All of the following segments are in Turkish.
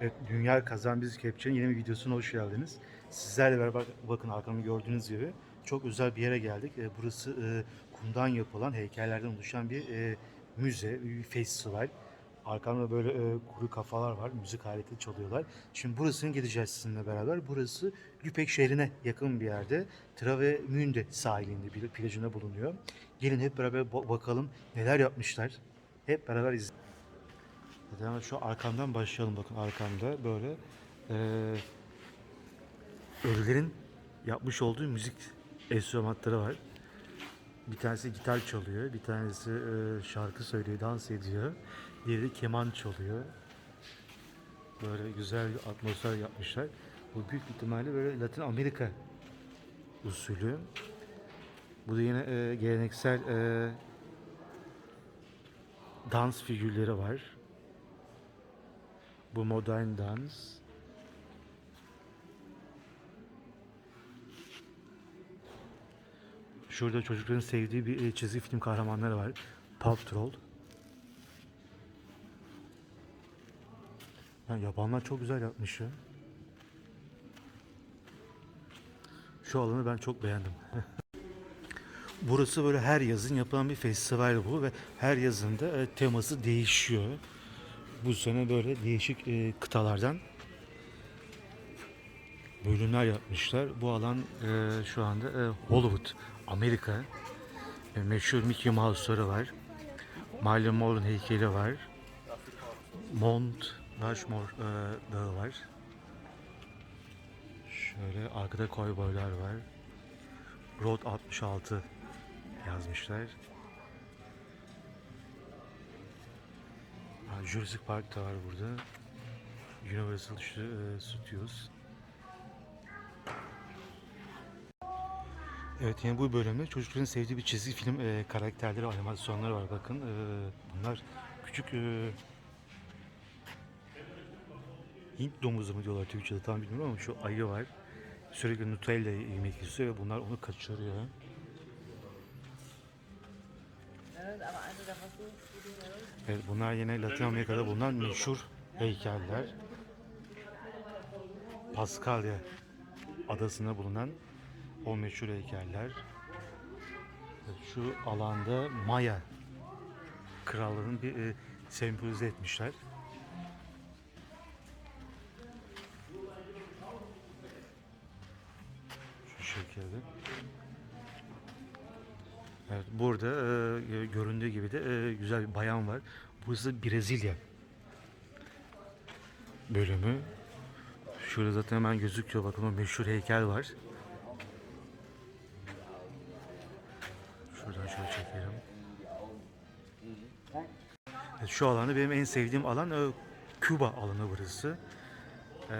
Evet, Dünya Kazan Biz Kepçe'nin yeni bir videosuna hoş geldiniz. Sizlerle beraber bakın arkamda gördüğünüz gibi çok özel bir yere geldik. E, Burası e, kumdan yapılan heykellerden oluşan bir e, müze, bir festival. Arkamda böyle kuru kafalar var, müzik aleti çalıyorlar. Şimdi burasını gideceğiz sizinle beraber. Burası Lübeck şehrine yakın bir yerde. Travemünde sahilinde bir plajında bulunuyor. Gelin hep beraber ba- bakalım neler yapmışlar. Hep beraber izleyelim. Hemen şu arkamdan başlayalım bakın arkamda böyle eee ölülerin yapmış olduğu müzik enstrümanları var. Bir tanesi gitar çalıyor, bir tanesi eee, şarkı söylüyor, dans ediyor. Diğeri keman çalıyor. Böyle güzel bir atmosfer yapmışlar. Bu büyük ihtimalle böyle Latin Amerika usulü. Bu da yine eee, geleneksel eee, dans figürleri var. Bu modern dans. Şurada çocukların sevdiği bir e, çizgi film kahramanları var. Paw Patrol. Yani yapanlar çok güzel yapmış ya. Şu alanı ben çok beğendim. Burası böyle her yazın yapılan bir festival bu ve her yazında e, teması değişiyor. Bu sene böyle değişik e, kıtalardan bölümler yapmışlar. Bu alan e, şu anda e, Hollywood, Amerika. E, meşhur Mickey Mouse'ları var. Marilyn Monroe heykeli var. Mount Rushmore e, dağı var. Şöyle arkada koyboylar var. Road 66 yazmışlar. Jurassic Park da var burada. Universal işte, e, Studios. Evet yani bu bölümde çocukların sevdiği bir çizgi film e, karakterleri, animasyonları var bakın. E, bunlar küçük e, Hint domuzu mu diyorlar Türkçe'de tam bilmiyorum ama şu ayı var. Sürekli Nutella yemek istiyor ve bunlar onu kaçırıyor. Evet, bunlar yine Latin Amerika'da bulunan meşhur heykeller. Paskalya adasında bulunan o meşhur heykeller. Şu alanda Maya krallığının bir e, sembolize etmişler. Şu şekilde. Evet, burada e, göründüğü gibi de e, güzel bir bayan var. Burası Brezilya bölümü. Şurada zaten hemen gözüküyor. Bakın o meşhur heykel var. Şuradan şöyle çekelim. Evet, şu alanı benim en sevdiğim alan e, Küba alanı burası. E,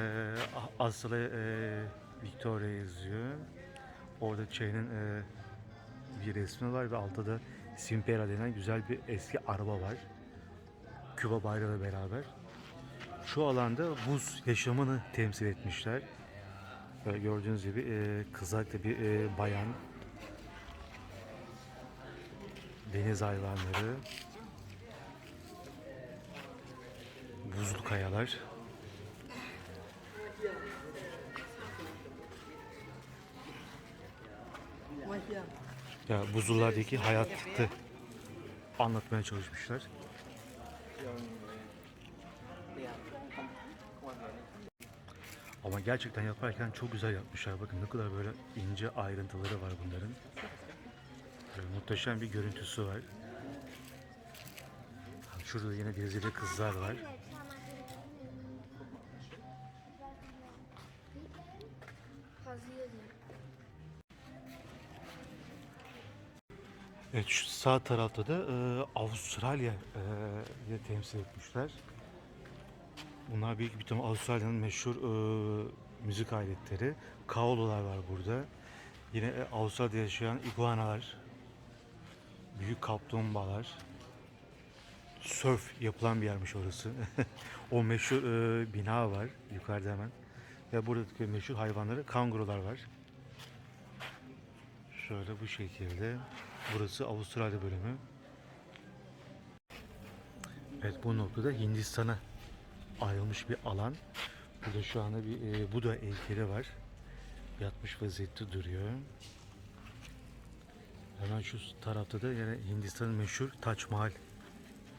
Aslı e, Victoria yazıyor. Orada şeyinin e, bir resmi var ve altta da Simpera denen güzel bir eski araba var. Küba bayrağı beraber. Şu alanda buz yaşamını temsil etmişler. Böyle gördüğünüz gibi e, kızakta bir e, bayan. Deniz hayvanları. Buzlu kayalar. Hier. Ya buzullardaki hayatı anlatmaya çalışmışlar. Ama gerçekten yaparken çok güzel yapmışlar. Bakın ne kadar böyle ince ayrıntıları var bunların. Böyle muhteşem bir görüntüsü var. Şurada yine Brezilya kızlar var. Evet şu sağ tarafta da e, Avustralya e, temsil etmişler. Bunlar büyük bir ihtimal Avustralya'nın meşhur e, müzik aletleri. Kaololar var burada. Yine e, Avustralya'da yaşayan iguanalar, büyük kaplumbağalar. Surf yapılan bir yermiş orası. o meşhur e, bina var yukarıda hemen. Ve buradaki meşhur hayvanları kangurular var. Şöyle bu şekilde. Burası Avustralya bölümü. Evet bu noktada Hindistan'a ayrılmış bir alan. Burada şu anda bir e, Buda heykeli var. Yatmış vaziyette duruyor. Hemen şu tarafta da yine Hindistan'ın meşhur Taç Mahal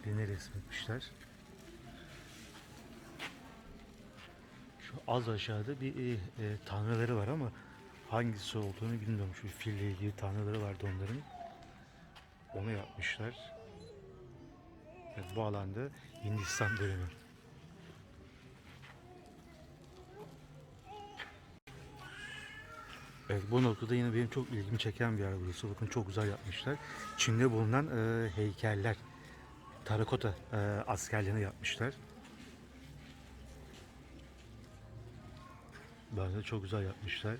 dini resmetmişler. Şu az aşağıda bir e, e, tanrıları var ama hangisi olduğunu bilmiyorum. Şu fille ilgili tanrıları vardı onların. Onu yapmışlar. Evet, bu alanda Hindistan bölümü. Evet bu noktada yine benim çok ilgimi çeken bir yer burası. Bakın çok güzel yapmışlar. Çin'de bulunan e, heykeller. Tarakota e, askerlerini yapmışlar. Bence çok güzel yapmışlar.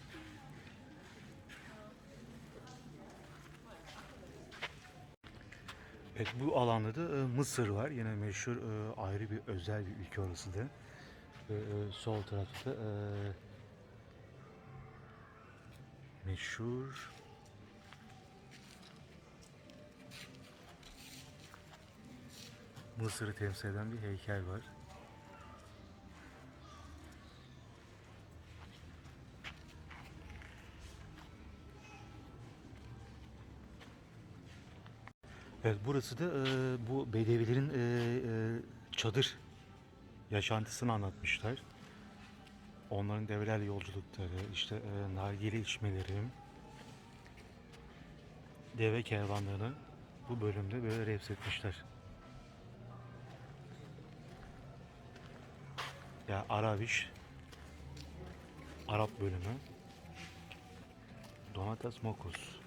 Evet bu alanda da e, Mısır var. Yine meşhur e, ayrı bir özel bir ülke orası da. E, sol tarafta meşhur Mısır'ı temsil eden bir heykel var. Evet burası da e, bu bedevilerin e, e, çadır yaşantısını anlatmışlar. Onların develerle yolculukları, işte e, nargile içmeleri, deve kervanlarını bu bölümde böyle resmetmişler. Ya Arabiş, Arap bölümü, Donatas Mokos.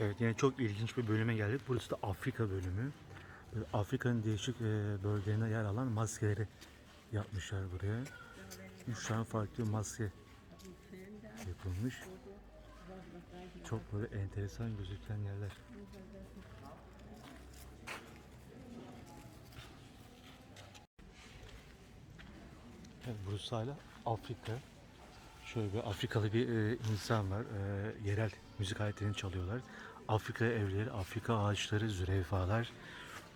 Evet yine çok ilginç bir bölüme geldik. Burası da Afrika bölümü. Afrika'nın değişik e, bölgelerine yer alan maskeleri yapmışlar buraya. Üç tane farklı maske yapılmış. Çok böyle enteresan gözüken yerler. Evet, burası hala Afrika. Şöyle bir Afrikalı bir e, insan var. E, yerel müzik aletlerini çalıyorlar. Afrika evleri, Afrika ağaçları, zürefalar.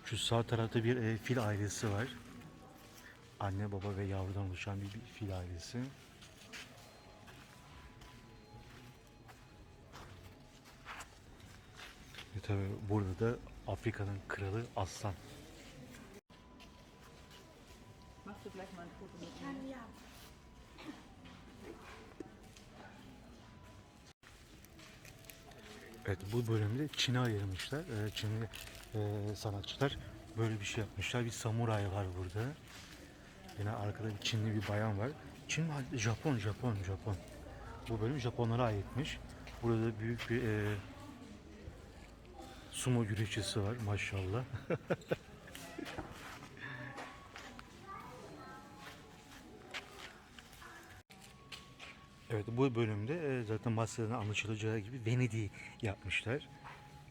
Şu sağ tarafta bir e, fil ailesi var. Anne, baba ve yavrudan oluşan bir, bir fil ailesi. Ve tabi burada da Afrika'nın kralı aslan. Machst du gleich mal ein Foto mit mir? Ja. Evet bu bölümde Çin'e ayırmışlar. Ee, Çinli e, sanatçılar böyle bir şey yapmışlar. Bir samuray var burada. Yine arkada bir Çinli bir bayan var. Çin mi? Japon, Japon, Japon. Bu bölüm Japonlara aitmiş. Burada büyük bir e, sumo güreşçisi var maşallah. Evet bu bölümde e, zaten bahseden anlaşılacağı gibi Venedik'i yapmışlar.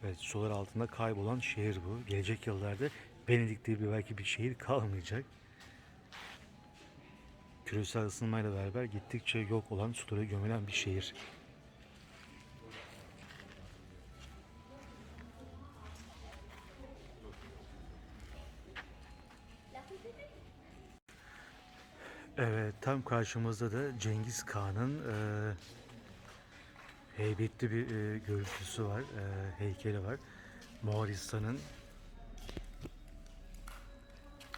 Evet sular altında kaybolan şehir bu. Gelecek yıllarda Venedik diye bir belki bir şehir kalmayacak. Küresel ısınmayla beraber gittikçe yok olan sulara gömülen bir şehir. Evet tam karşımızda da Cengiz Khan'ın e, heybetli bir e, görüntüsü var, e, heykeli var. Moğolistan'ın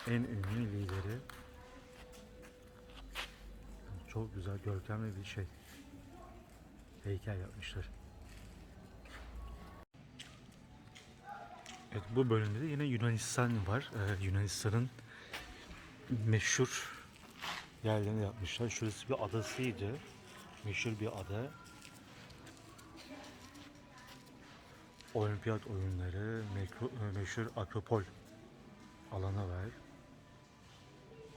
en ünlü lideri. Çok güzel, görkemli bir şey. Heykel yapmışlar. Evet bu bölümde de yine Yunanistan var. Ee, Yunanistan'ın meşhur yerlerini yapmışlar. Şurası bir adasıydı. Meşhur bir ada. Olimpiyat oyunları, e, meşhur Akropol alanı var.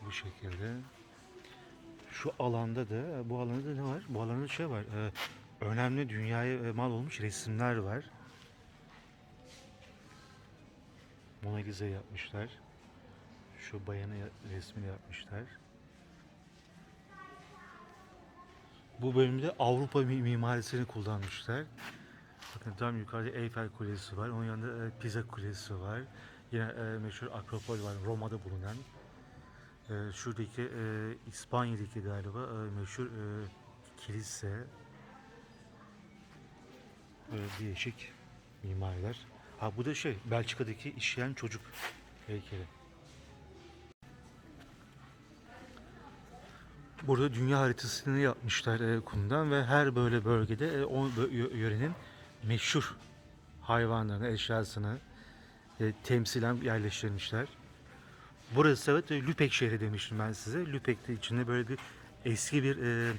Bu şekilde. Şu alanda da, bu alanda da ne var? Bu alanda şey var. e, önemli dünyaya e, mal olmuş resimler var. Mona Lisa yapmışlar. Şu bayanı ya- resmini yapmışlar. Bu bölümde Avrupa mi- mimarisini kullanmışlar. Bakın tam yukarıda Eyfel Kulesi var. Onun yanında e, Pisa Kulesi var. Yine e, meşhur Akropol var Roma'da bulunan. E, şuradaki e, İspanya'daki galiba e, meşhur e, kilise. Böyle değişik mimariler. Ha bu da şey Belçika'daki işleyen çocuk heykeli. Burada dünya haritasını yapmışlar e, kumdan ve her böyle bölgede e, o yörenin meşhur hayvanlarını, eşyasını e, temsilen yerleştirmişler. Burası evet e, Lüpek şehri demiştim ben size. Lüpek'te içinde böyle bir eski bir e,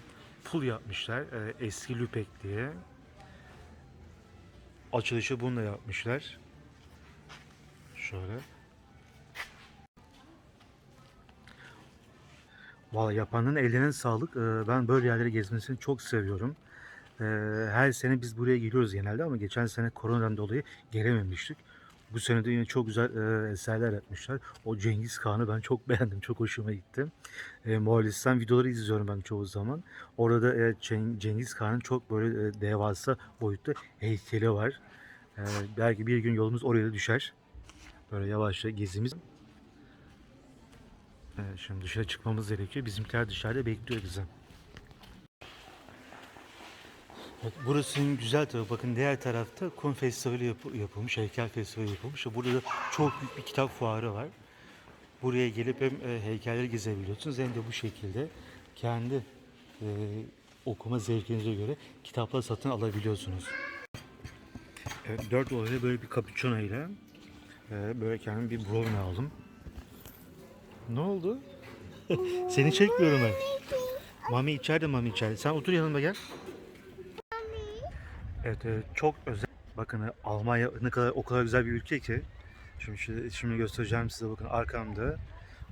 pul yapmışlar. E, eski Lüpek diye. Açılışı bununla yapmışlar. Şöyle. Valla yapanın ellerine sağlık. Ee, Ben böyle yerleri gezmesini çok seviyorum. Ee, Her sene biz buraya geliyoruz genelde ama geçen sene koronadan dolayı gelememiştik. Bu sene de yine çok güzel e, eserler yapmışlar. O Cengiz Kağan'ı ben çok beğendim. Çok hoşuma gitti. E, Moğolistan videoları izliyorum ben çoğu zaman. Orada da e, Ceng- Cengiz Kağan'ın çok böyle devasa boyutta heykeli var. Belki bir gün yolumuz oraya da düşer. Böyle yavaşça gezimiz. Evet, şimdi dışarı çıkmamız gerekiyor. Bizimkiler dışarıda bekliyor bizi. Evet, burasının güzel tarafı bakın diğer tarafta kum festivali yapı- yapılmış, heykel festivali yapılmış. Burada da çok büyük bir kitap fuarı var. Buraya gelip hem e, heykelleri gezebiliyorsunuz hem de bu şekilde kendi e, okuma zevkinize göre kitaplar satın alabiliyorsunuz. Evet, 4 dolara böyle bir cappuccino ile e, böyle kendim bir brownie aldım. Ne oldu? Seni çekmiyorum ben. Mami içeride Mami içeride. Sen otur yanıma gel. Evet, evet çok özel. Bakın Almanya ne kadar o kadar güzel bir ülke ki. Şimdi şimdi, şimdi göstereceğim size bakın arkamda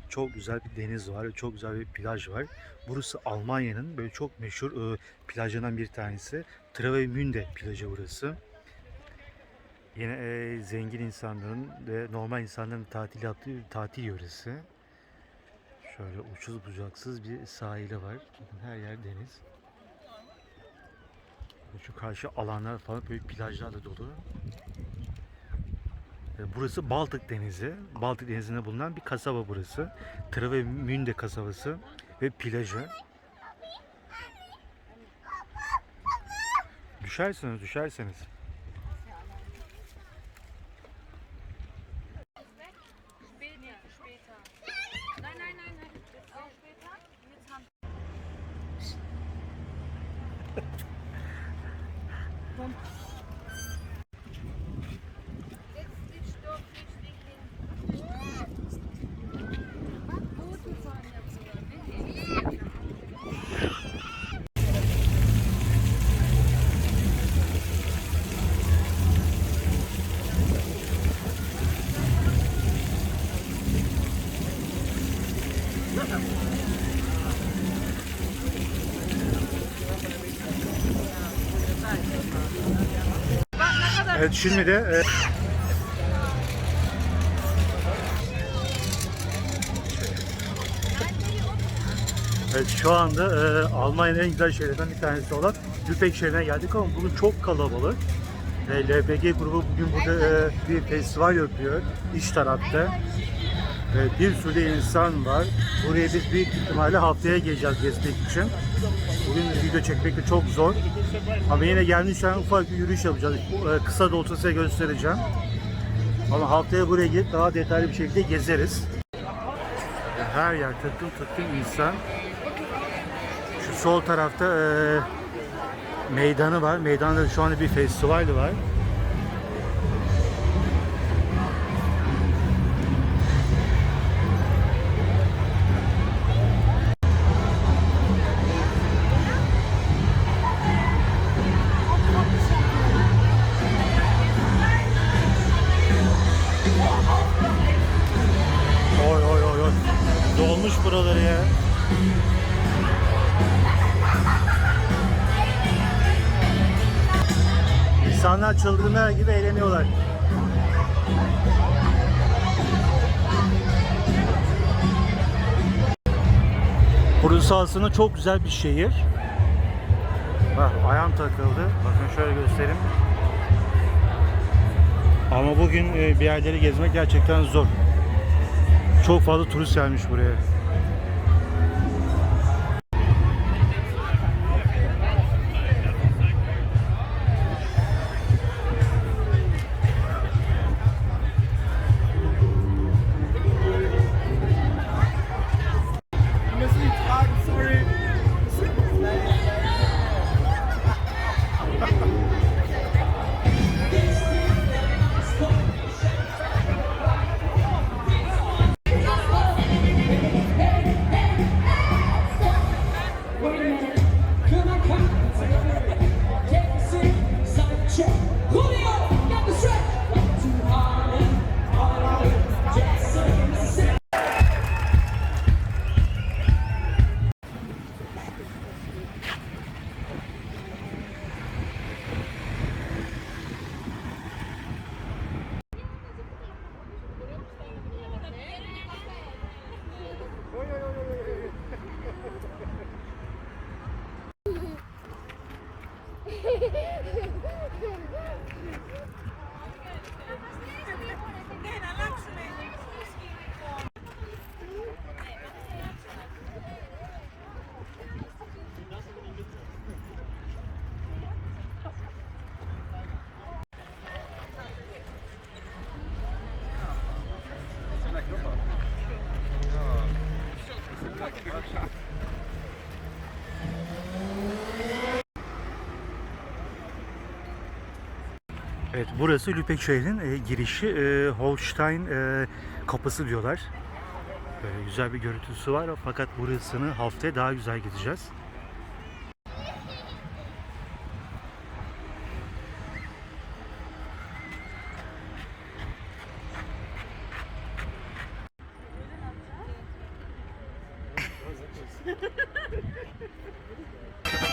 çok güzel bir deniz var, çok güzel bir plaj var. Burası Almanya'nın böyle çok meşhur e, plajlarından bir tanesi. Travemünde plajı burası. Yine e, zengin insanların ve normal insanların tatil yaptığı bir tatil yöresi. Şöyle uçsuz bucaksız bir sahili var. Her yer deniz. Şu karşı alanlar falan böyle plajlarla dolu. Burası Baltık Denizi. Baltık Denizi'nde bulunan bir kasaba burası. Travemünde kasabası ve plajı. Düşerseniz düşerseniz. Evet şimdi de e, Evet şu anda e, Almanya'nın en güzel şehirlerinden bir tanesi olan Lübeck şehrine geldik ama bugün çok kalabalık. E, LPG grubu bugün burada e, bir festival yapıyor iç tarafta. E, bir sürü insan var. Buraya biz büyük ihtimalle haftaya geleceğiz gezmek için. Bugün video çekmek de çok zor. Ama yine gelmişken ufak bir yürüyüş yapacağız. E, Kısa da olsa size göstereceğim. Ama haftaya buraya gidip daha detaylı bir şekilde gezeriz. Her yer tıklım tıklım insan. Şu sol tarafta e, meydanı var. Meydanda şu anda bir festival var. Çıldırmaya gibi eğleniyorlar. Burası aslında çok güzel bir şehir. Bak ayağım takıldı. Bakın şöyle göstereyim. Ama bugün e, bir yerleri gezmek gerçekten zor. Çok fazla turist gelmiş buraya. Evet burası Lübeck şehrinin e, girişi e, Holstein e, kapısı diyorlar. Böyle güzel bir görüntüsü var fakat burasını haftaya daha güzel gideceğiz.